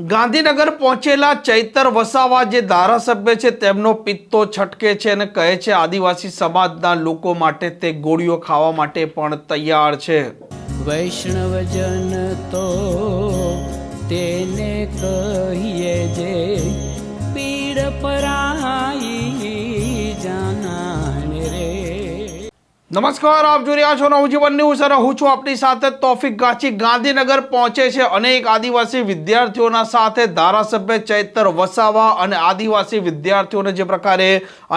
ગાંધીનગર પહોંચેલા ચૈતર વસાવા જે ધારાસભ્ય છે, તેમનો પિત્તો છટકે છે અને કહે છે, આદિવાસી સમાજના લોકો માટે તે ગોળીઓ ખાવા માટે પણ તૈયાર છે. વૈષ્ણવજન તો તેને કહીએ જે, પીડ પરાઈ નમસ્કાર, આપ જોઈ રહ્યા છો નવજીવન ન્યૂઝ અને હું છું આપની સાથે તોફિક ગાચી. ગાંધીનગર પહોંચે છે અનેક આદિવાસી વિદ્યાર્થીઓના સાથે ધારાસભ્ય ચૈતર વસાવા અને આદિવાસી વિદ્યાર્થીઓને જે પ્રકારે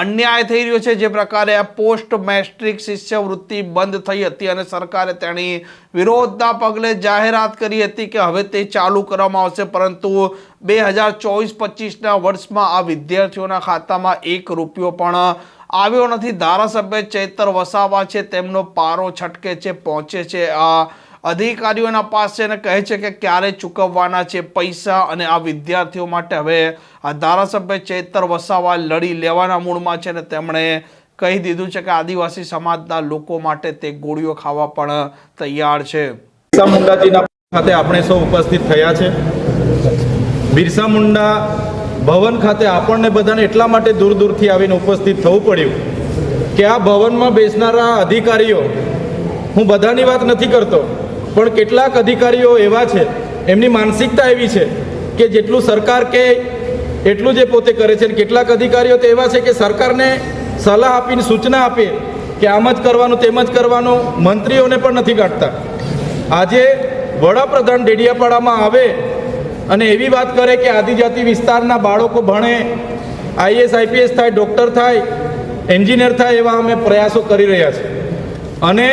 અન્યાય થઈ રહ્યો છે, જે પ્રકારે પોસ્ટ મેટ્રિક શિષ્યવૃત્તિ બંધ થઈ હતી અને સરકારે તેની વિરોધના પગલે જાહેરાત કરી હતી કે હવે તે ચાલુ કરવામાં આવશે. પરંતુ બે હજાર ચોવીસ પચીસના વર્ષમાં આ વિદ્યાર્થીઓના ખાતામાં એક રૂપિયો પણ આવ્યો નથી. ધારાસભ્ય ચૈતર વસાવા છે. તેમનો પારો છટકે છે, પહોંચે છે. આ અધિકારીઓના પાસે અને કહે છે કે ક્યારે ચૂકવવાના છે પૈસા અને આ વિદ્યાર્થીઓ માટે હવે આ ધારાસભ્ય ચૈતર વસાવા લડી લેવાના મૂડમાં છે અને તેમણે કહી દીધું છે કે આદિવાસી સમાજના લોકો માટે તે ગોળીઓ ખાવા પણ તૈયાર છે. બિરસા મુંડાજીના ખાતે આપણે સૌ ઉપસ્થિત થયા છે. બિરસા મુંડા ભવન ખાતે આપણને બધાને એટલા માટે દૂર દૂરથી આવીને ઉપસ્થિત થવું પડ્યું કે આ ભવનમાં બેસનારા અધિકારીઓ, હું બધાની વાત નથી કરતો, પણ કેટલાક અધિકારીઓ એવા છે, એમની માનસિકતા એવી છે કે જેટલું સરકાર કે, એટલું જે પોતે કરે છે કેટલાક અધિકારીઓ તો એવા છે કે સરકારને સલાહ આપીને સૂચના આપે કે આમ જ કરવાનું, તેમ જ કરવાનું, મંત્રીઓને પણ નથી કાઢતા આજે વડાપ્રધાન ડેડિયાપાડામાં આવે અને એવી વાત કરે કે આદિજાતિ વિસ્તારના બાળકો ભણે, આઈએસ, આઈપીએસ થાય, ડૉક્ટર થાય, એન્જિનિયર થાય એવા અમે પ્રયાસો કરી રહ્યા છીએ. અને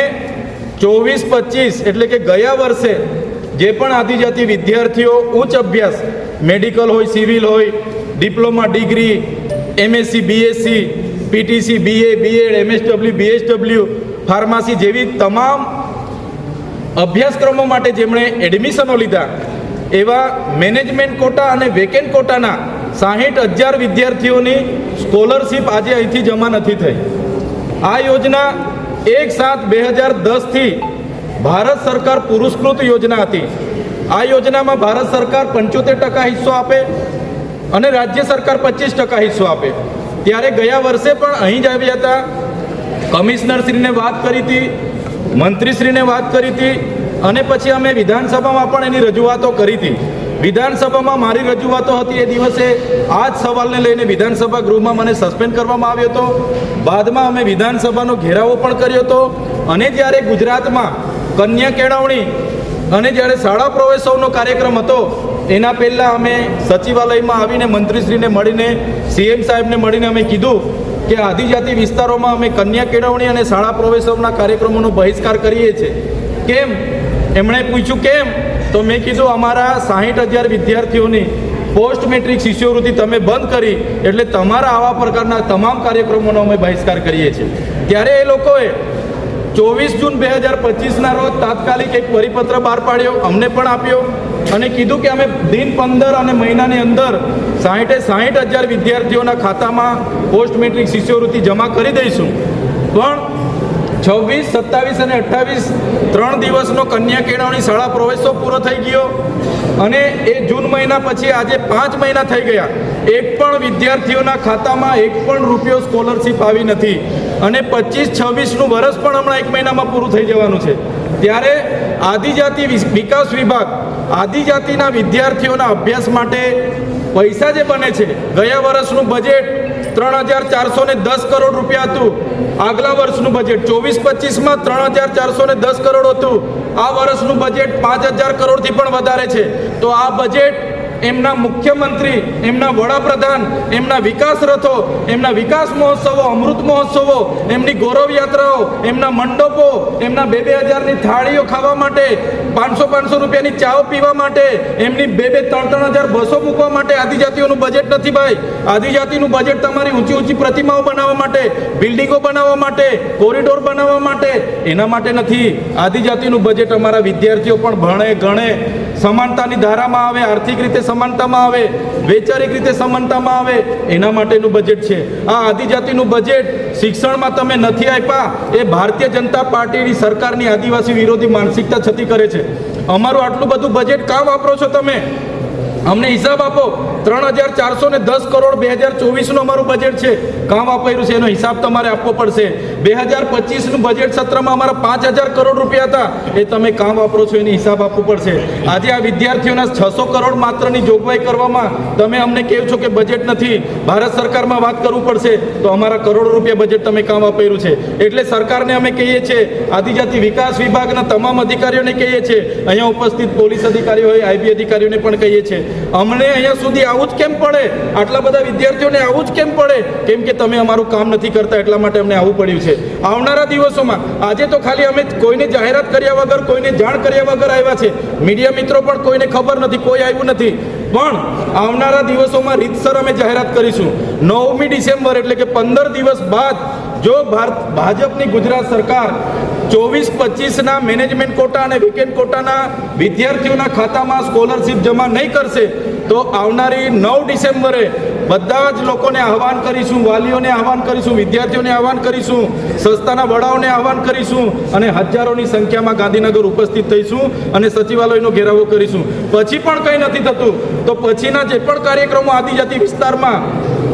ચોવીસ, પચીસ એટલે કે ગયા વર્ષે જે પણ આદિજાતિ વિદ્યાર્થીઓ ઉચ્ચ અભ્યાસ, મેડિકલ હોય, સિવિલ હોય, diploma, degree, MSc, BSc, PTC, BA, BEd, MSW, BSW, pharmacy જેવી તમામ અભ્યાસક્રમો માટે જેમણે એડમિશનો લીધા એવા મેનેજમેન્ટ કોટા અને વેકેન્ટ કોટાના સાહીઠ હજાર વિદ્યાર્થીઓની સ્કોલરશીપ આજે અહીંથી જમા નથી થઈ. આ યોજના એક સાત બે હજાર દસથી ભારત સરકાર પુરસ્કૃત યોજના હતી. આ યોજનામાં ભારત સરકાર પંચોતેર ટકા હિસ્સો આપે અને રાજ્ય સરકાર પચીસ ટકા હિસ્સો આપે. ત્યારે ગયા વર્ષે પણ અહીં જ આવ્યા હતા. કમિશનરશ્રીને વાત કરી હતી, મંત્રીશ્રીને વાત કરી હતી અને પછી અમે વિધાનસભામાં પણ એની રજૂઆતો કરી હતી. વિધાનસભામાં મારી રજૂઆતો હતી એ દિવસે આ જ સવાલને લઈને વિધાનસભા ગૃહમાં મને સસ્પેન્ડ કરવામાં આવ્યો હતો. બાદમાં અમે વિધાનસભાનો ઘેરાવો પણ કર્યો હતો. અને જ્યારે ગુજરાતમાં કન્યા કેળવણી અને જ્યારે શાળા પ્રવેશોનો કાર્યક્રમ હતો, એના પહેલાં અમે સચિવાલયમાં આવીને મંત્રીશ્રીને મળીને, સીએમ સાહેબને મળીને અમે કીધું કે આદિજાતિ વિસ્તારોમાં અમે કન્યા કેળવણી અને શાળા પ્રવેશોના કાર્યક્રમોનો બહિષ્કાર કરીએ છીએ. કેમ? એમણે પૂછ્યું, કેમ? તો મેં કીધું, અમારા સાહીઠ હજાર વિદ્યાર્થીઓની પોસ્ટ મેટ્રિક શિષ્યવૃત્તિ તમે બંધ કરી, એટલે તમારા આવા પ્રકારના તમામ કાર્યક્રમોનો અમે બહિષ્કાર કરીએ છીએ. ત્યારે એ લોકોએ ચોવીસ જૂન બે હજાર પચીસના રોજ તાત્કાલિક એક પરિપત્ર બહાર પાડ્યો, અમને પણ આપ્યો અને કીધું કે અમે દિન પંદર અને મહિનાની અંદર સાહીઠે સાહીઠ હજાર વિદ્યાર્થીઓના ખાતામાં પોસ્ટ મેટ્રિક શિષ્યવૃત્તિ જમા કરી દઈશું. પણ છવ્વીસ, સત્તાવીસ અને અઠ્ઠાવીસ ત્રણ દિવસનો કન્યા કેળવણી શાળા પ્રવેશો પૂરો થઈ ગયો અને એ જૂન મહિના પછી આજે પાંચ મહિના થઈ ગયા. એક પણ વિદ્યાર્થીઓના ખાતામાં એક પણ રૂપિયો સ્કોલરશિપ આવી નથી. અને પચીસ, છવ્વીસનું વર્ષ પણ હમણાં એક મહિનામાં પૂરું થઈ જવાનું છે. ત્યારે આદિજાતિ વિકાસ વિભાગ આદિજાતિના વિદ્યાર્થીઓના અભ્યાસ માટે પૈસા જે બને છે, ગયા વર્ષનું બજેટ ત્રણ હજાર ચારસો ને દસ કરોડ રૂપિયા હતું. આગલા વર્ષનું બજેટ ચોવીસ પચીસમાં ત્રણ હજાર ચારસો ને દસ કરોડ હતું. આ વર્ષનું બજેટ પાંચ હજાર કરોડથી પણ વધારે છે. તો આ બજેટ એમના મુખ્યમંત્રી, એમના વડાપ્રધાન, એમના વિકાસ રથો, એમના વિકાસ મહોત્સવો, અમૃત મહોત્સવો, એમની ગૌરવ યાત્રાઓ, એમના મંડપો, એમના બે બે હજારની થાળીઓ ખાવા માટે, પાંચસો પાંચસો રૂપિયાની ચાઓ પીવા માટે, એમની બે બે ત્રણ ત્રણ હજાર બસો મૂકવા માટે આદિજાતિઓનું બજેટ નથી ભાઈ. આદિજાતિનું બજેટ તમારી ઊંચી ઊંચી પ્રતિમાઓ બનાવવા માટે, બિલ્ડિંગો બનાવવા માટે કોરિડોર બનાવવા માટે, એના માટે નથી. આદિજાતિનું બજેટ અમારા વિદ્યાર્થીઓ પણ ભણે ગણે. સમાનતાની ધારામાં આવે, આર્થિક રીતે સમાનતામાં આવે, વૈચારિક રીતે સમાનતામાં આવે, એના માટેનું બજેટ છે. આ આદિજાતિનું બજેટ શિક્ષણમાં તમે નથી આપ્યા, એ ભારતીય જનતા પાર્ટીની સરકારની આદિવાસી વિરોધી માનસિકતા છતી કરે છે. અમારું આટલું બધું બજેટ કાં વાપરો છો તમે? અમને હિસાબ આપો. ત્રણ હજાર ચારસો ને દસ કરોડ બે હજાર ચોવીસનું અમારું બજેટ છે. કામ વાપર્યું છે, એનો હિસાબ તમારે આપવો પડશે. બે હજાર પચીસનું બજેટ સત્રમાં અમારા પાંચ હજાર કરોડ રૂપિયા હતા. એ તમે કામ વાપરો છો, એનો હિસાબ આપવો પડશે. આજે આ વિદ્યાર્થીઓના છસો કરોડ માત્રની જોગવાઈ કરવામાં તમે અમને કહેવ છો કે બજેટ નથી. ભારત સરકારમાં વાત કરવું પડશે, તો અમારા કરોડો રૂપિયા બજેટ તમે કામ વાપર્યું છે. એટલે સરકારને અમે કહીએ છીએ, આદિજાતિ વિકાસ વિભાગના તમામ અધિકારીઓને કહીએ છીએ. અહીંયા ઉપસ્થિત પોલીસ અધિકારીઓ હોય, આઈબી અધિકારીઓને પણ કહીએ છીએ. અમને અહીંયા સુધી આવું જ કેમ પડે? આટલા બધા વિદ્યાર્થીઓને આવું જ કેમ પડે? કેમ કે તમે અમારું કામ નથી કરતા એટલા માટે અમને આવવું પડ્યું છે. આવનારા દિવસોમાં આજે તો ખાલી અમે કોઈને જાહેરાત કર્યા વગર, કોઈને જાણ કર્યા વગર આવ્યા છે. મીડિયા મિત્રો પણ કોઈને ખબર નથી, કોઈ આવ્યું નથી. પણ આવનારા દિવસોમાં રીતસર અમે જાહેરાત કરીશું. નવમી ડિસેમ્બર એટલે કે પંદર દિવસ બાદ જો ભારત ભાજપની ગુજરાત સરકાર ચોવીસ પચીસના મેનેજમેન્ટ કોટા અને વીકેન્ડ કોટાના વિદ્યાર્થીઓના ખાતામાં સ્કોલરશિપ જમા નહીં કરશે, તો આવનારી નવ ડિસેમ્બરે બધા જ લોકોને આહવાન કરીશું, વાલીઓને આહવાન કરીશું, વિદ્યાર્થીઓને આહવાન કરીશું, સંસ્થાના વડાઓને આહવાન કરીશું અને હજારોની સંખ્યામાં ગાંધીનગર ઉપસ્થિત થઈશું અને સચિવાલયનો ઘેરાવો કરીશું. પછી પણ કંઈ નથી થતું. તો પછીના જે પણ કાર્યક્રમો આદિજાતિ વિસ્તારમાં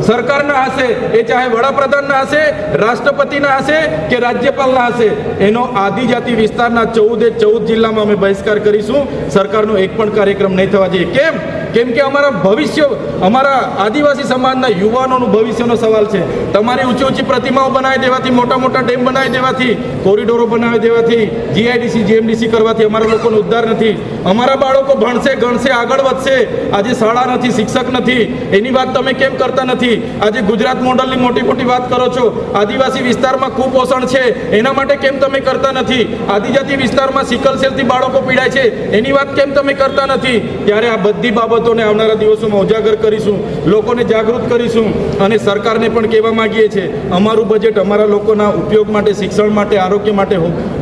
સરકારના હશે, એ ચાહે વડાપ્રધાનના હશે, રાષ્ટ્રપતિના હશે કે રાજ્યપાલના હશે, એનો આદિજાતિ વિસ્તારના ચૌદે ચૌદ જિલ્લામાં અમે બહિષ્કાર કરીશું. સરકારનો એક પણ કાર્યક્રમ નહીં થવા જોઈએ. કેમ? કેમ કે અમારા ભવિષ્ય, અમારા આદિવાસી સમાજના યુવાનોનું ભવિષ્યનો સવાલ છે. તમારી ઊંચી ઊંચી પ્રતિમાઓ બનાવી દેવાથી, મોટા મોટા ડેમ બનાવી દેવાથી, કોરિડોરો બનાવી દેવાથી, જીઆઈડીસી, જીએમડીસી કરવાથી અમારા લોકોનો ઉદ્ધાર નથી. અમારા બાળકો ભણશે, ગણશે, આગળ વધશે. આજે શાળા નથી, શિક્ષક નથી. એની વાત તમે કેમ કરતા નથી? આજે ગુજરાત મોડલની મોટી મોટી વાત કરો છો. આદિવાસી વિસ્તારમાં કુપોષણ છે. એના માટે કેમ તમે કરતા નથી? આદિજાતિ વિસ્તારમાં સિકલ સેલથી બાળકો પીડાય છે. એની વાત કેમ તમે કરતા નથી? ત્યારે આ બધી બાબતોને આવનારા દિવસોમાં ઉજાગર કરીશું, લોકોને જાગૃત કરીશું અને સરકારને પણ કહેવા માંગીએ છીએ, અમારું બજેટ અમારા લોકોના ઉપયોગ માટે, શિક્ષણ માટે, આરોગ્ય માટે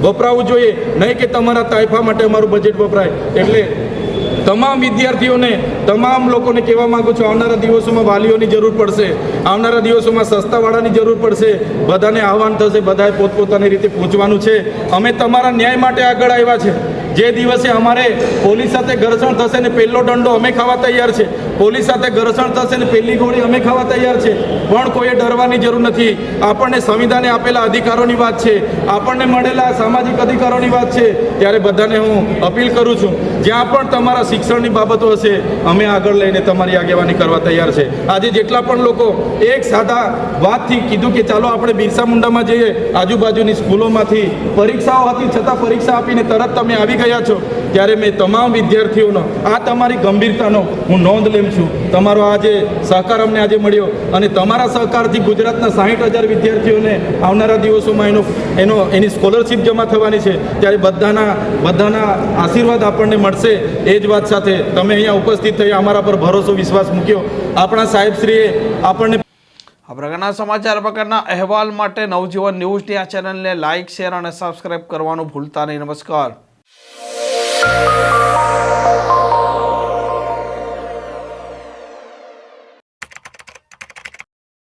વપરાવું જોઈએ. નહીં કે તમારા તાઇફા માટે અમારું બજેટ વપરાય. એટલે તમામ વિદ્યાર્થીઓને, તમામ લોકોને કહેવા માંગુ છું, આવનારા દિવસોમાં વાલીઓની જરૂર પડશે. આવનારા દિવસોમાં સસ્તાવાળાની જરૂર પડશે. બધાને આહવાન થશે, બધાએ પોતપોતાની રીતે પહોંચવાનું છે. અમે તમારા ન્યાય માટે આગળ આવ્યા છે. જે દિવસે અમારે પોલીસ સાથે ઘર્ષણ થશે ને પહેલો દંડો અમે ખાવા તૈયાર છે. પોલીસ સાથે ઘર્ષણ થશે ને પહેલી ગોળી અમે ખાવા તૈયાર છે. પણ કોઈએ ડરવાની જરૂર નથી. આપણને સંવિધાને આપેલા અધિકારોની વાત છે. આપણને મળેલા સામાજિક અધિકારોની વાત છે. ત્યારે બધાને હું અપીલ કરું છું, જ્યાં પણ તમારા શિક્ષણની બાબતો હશે, અમે આગળ લઈને તમારી આગેવાની કરવા તૈયાર છે. આજે જેટલા પણ લોકો એક સાદા વાતથી કીધું કે ચાલો આપણે બિરસા મુંડામાં જઈએ, આજુબાજુની સ્કૂલોમાંથી પરીક્ષાઓ હતી, છતાં પરીક્ષા આપીને તરત તમે આવી ગયા છો, ત્યારે મેં તમામ વિદ્યાર્થીઓનો, આ તમારી ગંભીરતાનો હું નોંધ લેમ છું. તમારો આજે સહકાર અમને આજે મળ્યો અને તમારા સહકારથી ગુજરાતના સાહીઠ હજાર વિદ્યાર્થીઓને આવનારા દિવસોમાં એનો એનો, એની સ્કોલરશિપ જમા થવાની છે. ત્યારે બધાના બધાના આશીર્વાદ આપણને મળશે. એ જ વાત સાથે તમે અહીંયા ઉપસ્થિત થઈ અમારા પર ભરોસો, વિશ્વાસ મૂક્યો. આપણા સાહેબશ્રીએ આપણને આ પ્રકારના સમાચાર પ્રકારના અહેવાલ માટે નવજીવન ન્યૂઝની આ ચેનલને લાઇક, શેર અને સબસ્ક્રાઇબ કરવાનું ભૂલતા નહીં. નમસ્કાર. Música